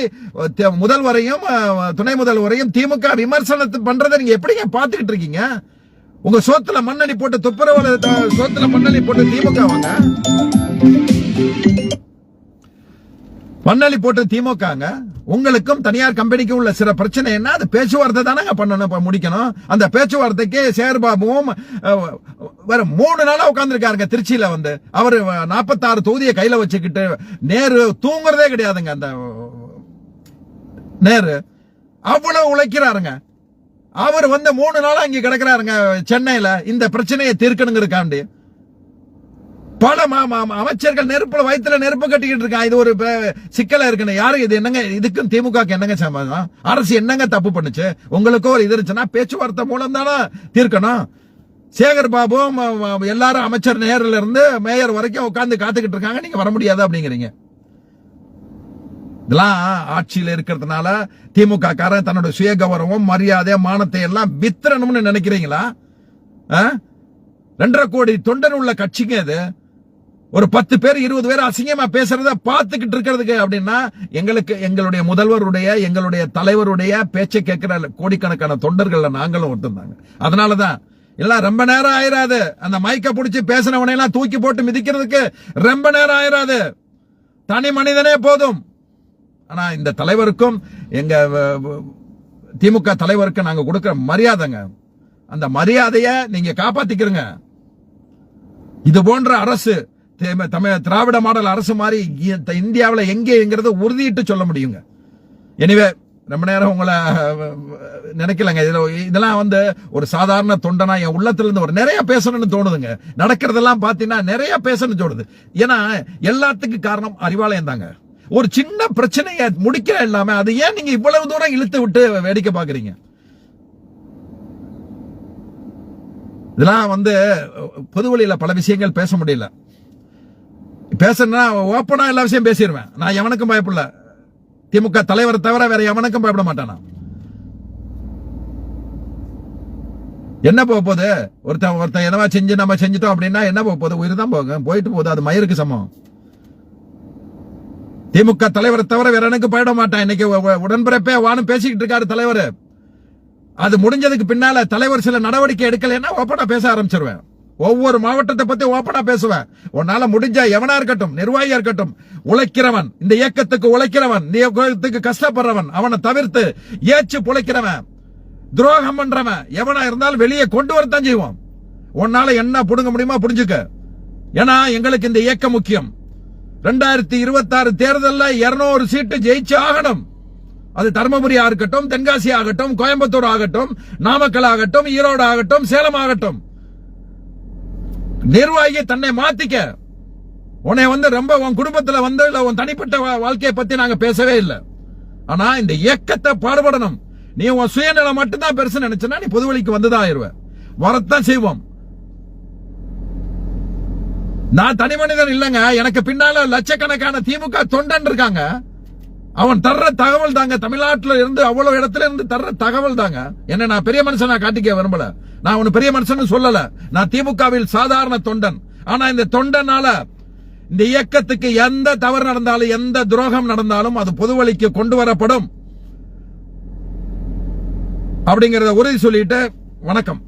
முதல்வரையும் துணை முதல்வரையும் திமுக விமர்சனத்தை பண்றதை நீங்க எப்படிங்க பாத்துக்கிட்டு இருக்கீங்க? உங்க சோத்துல மண்ணணி போட்டு துப்புரவு சோத்துல மண்ணணி போட்டு திமுக வாங்க. மண்ணளி போட்டு திமுகங்க உங்களுக்கும் தனியார் கம்பெனிக்கும் உள்ள சில பிரச்சனை என்ன? அது பேச்சுவார்த்தை தானங்க பண்ணணும் முடிக்கணும். அந்த பேச்சுவார்த்தைக்கு சேர்பாபுவும் வேற மூணு நாளா உட்காந்துருக்காருங்க திருச்சியில வந்து. அவர் நாற்பத்தாறு தொகுதியை கையில வச்சுக்கிட்டு நேரு தூங்குறதே கிடையாதுங்க அந்த நேரு. அவ்வளவு உழைக்கிறாருங்க. அவர் வந்து மூணு நாளா இங்க கிடக்குறாருங்க சென்னையில. இந்த பிரச்சனையை தீர்க்கணுங்கிறக்காண்டி பல அமைச்சர்கள் நெருப்புல வயிற்றுல நெருப்பு கட்டிக்கிட்டு இருக்கான் இது ஒரு சிக்கலா இருக்குன்னு. யாரும் இது? என்னங்க இதுக்கும் திமுக என்னங்க சம்பந்தம்? அரசு என்னங்க தப்பு பண்ணுச்சு? உங்களுக்கும் ஒரு இது இருந்துச்சுன்னா பேச்சுவார்த்தை மூலம் தானே தீர்க்கணும். சேகர் பாபுவும் எல்லாரும் அமைச்சர் நேரில் இருந்து மேயர் வரைக்கும் உட்காந்து காத்துக்கிட்டு இருக்காங்க. நீங்க வர முடியாது அப்படிங்கிறீங்க. இதெல்லாம் ஆட்சியில் இருக்கிறதுனால திமுக காரன் தன்னோட சுய கௌரவம் மரியாதை மானத்தை எல்லாம் வித்திரணும்னு நினைக்கிறீங்களா? ஆ? ரெண்டரை கோடி தொண்டன் உள்ள கட்சிங்க இது. ஒரு பத்து பேர் இருபது பேர் அசிங்கமா பேசுறத பார்த்துக்கிட்டு இருக்கிறதுக்கு அப்படின்னா எங்களுக்கு எங்களுடைய முதல்வருடைய எங்களுடைய தலைவருடைய பேச்சை கேட்கிற கோடிக்கணக்கான தொண்டர்கள்ல நாங்களும் ஒருத்தந்தாங்க அதனாலதான் எல்லாம் ரொம்ப நேரம் ஆயிராது. அந்த மைக்க பிடிச்சி பேசினவனையெல்லாம் தூக்கி போட்டு மிதிக்கிறதுக்கு ரொம்ப நேரம் ஆயிராது. தனி மனிதனே போதும். ஆனால் இந்த தலைவருக்கும் எங்கள் திமுக தலைவருக்கு நாங்கள் கொடுக்குற மரியாதைங்க. அந்த மரியாதையை நீங்கள் காப்பாற்றிக்கிறங்க இது போன்ற அரசு தமிழ் திராவிட மாடல் அரசு மாதிரி இந்தியாவில் எங்கேங்கிறத உறுதியிட்டு சொல்ல முடியுங்க. எனிவே ரொம்ப நேரம் உங்களை நினைக்கலங்க. இதில் இதெல்லாம் வந்து ஒரு சாதாரண தொண்டனா என் உள்ளத்துலேருந்து ஒரு நிறைய பேசணும்னு தோணுதுங்க. நடக்கிறதெல்லாம் பார்த்தீங்கன்னா நிறைய பேசணும்னு தோணுது. ஏன்னா எல்லாத்துக்கும் காரணம் அறிவாலயம் தாங்க. ஒரு சின்ன பிரச்சனையை முடிக்க இல்லாம அது ஏன் நீங்க இவ்வளவு தூரம் இழுத்து விட்டு வேடிக்கை பாக்குறீங்க இதெல்லாம் வந்து பொது வழியில பல விஷயங்கள் பேச முடியல. பேசணும்னா ஓப்பனா எல்லா விஷயம் பேசிடுவேன். நான் எவனுக்கும் பயப்படல. திமுக தலைவரை தவிர வேற எவனுக்கும் பயப்பட மாட்டானா? என்ன போக போகுது? ஒருத்தன் ஒருத்தன் என்னவா செஞ்சு நம்ம செஞ்சிட்டோம் அப்படின்னா என்ன போக போகுது? உயிர் தான் போகும். போயிட்டு போகுது. அது மயிருக்கு சமம். திமுக தலைவரை தவிர வேற எனக்கு போயிட மாட்டான். இன்னைக்கு உடன்பிறப்பே வானும் பேசிக்கிட்டு இருக்காரு தலைவர். அது முடிஞ்சதுக்கு பின்னால தலைவர் சில நடவடிக்கை எடுக்கலைன்னா ஓப்பனா பேச ஆரம்பிச்சிருவேன். ஒவ்வொரு மாவட்டத்தை பத்தி ஓப்பனா பேசுவேன். உன்னால முடிஞ்சா எவனா இருக்கட்டும் நிர்வாகியா இருக்கட்டும் உழைக்கிறவன் இந்த இயக்கத்துக்கு உழைக்கிறவன் இந்த இயக்கத்துக்கு கஷ்டப்படுறவன் அவனை தவிர்த்து ஏச்சு புழைக்கிறவன் துரோகம் பண்றவன் எவனா இருந்தாலும் வெளியே கொண்டு வரத்தான் செய்வோம். உன்னால என்ன புடுங்க முடியுமா புரிஞ்சுக்க ஏன்னா எங்களுக்கு இந்த இயக்கம் முக்கியம். ரெண்டாயிரத்தி இருபத்தாறு தேர்தலில் இருநூறு சீட்டு ஜெயிச்சு ஆகணும். அது தருமபுரி ஆகட்டும் தென்காசி ஆகட்டும் கோயம்புத்தூர் ஆகட்டும் நாமக்கல் ஆகட்டும் ஈரோடு ஆகட்டும் சேலம் ஆகட்டும். நிர்வாகி தன்னை மாத்திக்க உன்னை வந்து ரொம்ப உன் குடும்பத்துல வந்து இல்ல உன் தனிப்பட்ட வா- வாழ்க்கையை பத்தி நாங்க பேசவே இல்லை. ஆனா இந்த இயக்கத்தை பாடுபடணும். நீ உன் சுயநலம் மட்டும்தான் பெருசு நினைச்சனா நீ பொதுவெளிக்கு வந்துதான் ஆயிடுவ. வரத்தான் செய்வோம். நான் தனி மனிதன் இல்லைங்க. எனக்கு பின்னால லட்சக்கணக்கான திமுக தொண்டன் இருக்காங்க. அவன் தர்ற தகவல் தாங்க. தமிழ்நாட்டில் இருந்து அவ்வளவு இடத்துல இருந்து தர்ற தகவல் தாங்க. என்ன நான் பெரிய மனுஷனா காட்டிக்க விரும்பல. நான் ஒன்னு பெரிய மனுஷன் சொல்லல. நான் திமுகவில் சாதாரண தொண்டன். ஆனா இந்த தொண்டனால இந்த இயக்கத்துக்கு எந்த தவறு நடந்தாலும் எந்த துரோகம் நடந்தாலும் அது பொது வழிக்கு கொண்டு வரப்படும். அப்படிங்கறத உறுதி சொல்லிட்டு வணக்கம்.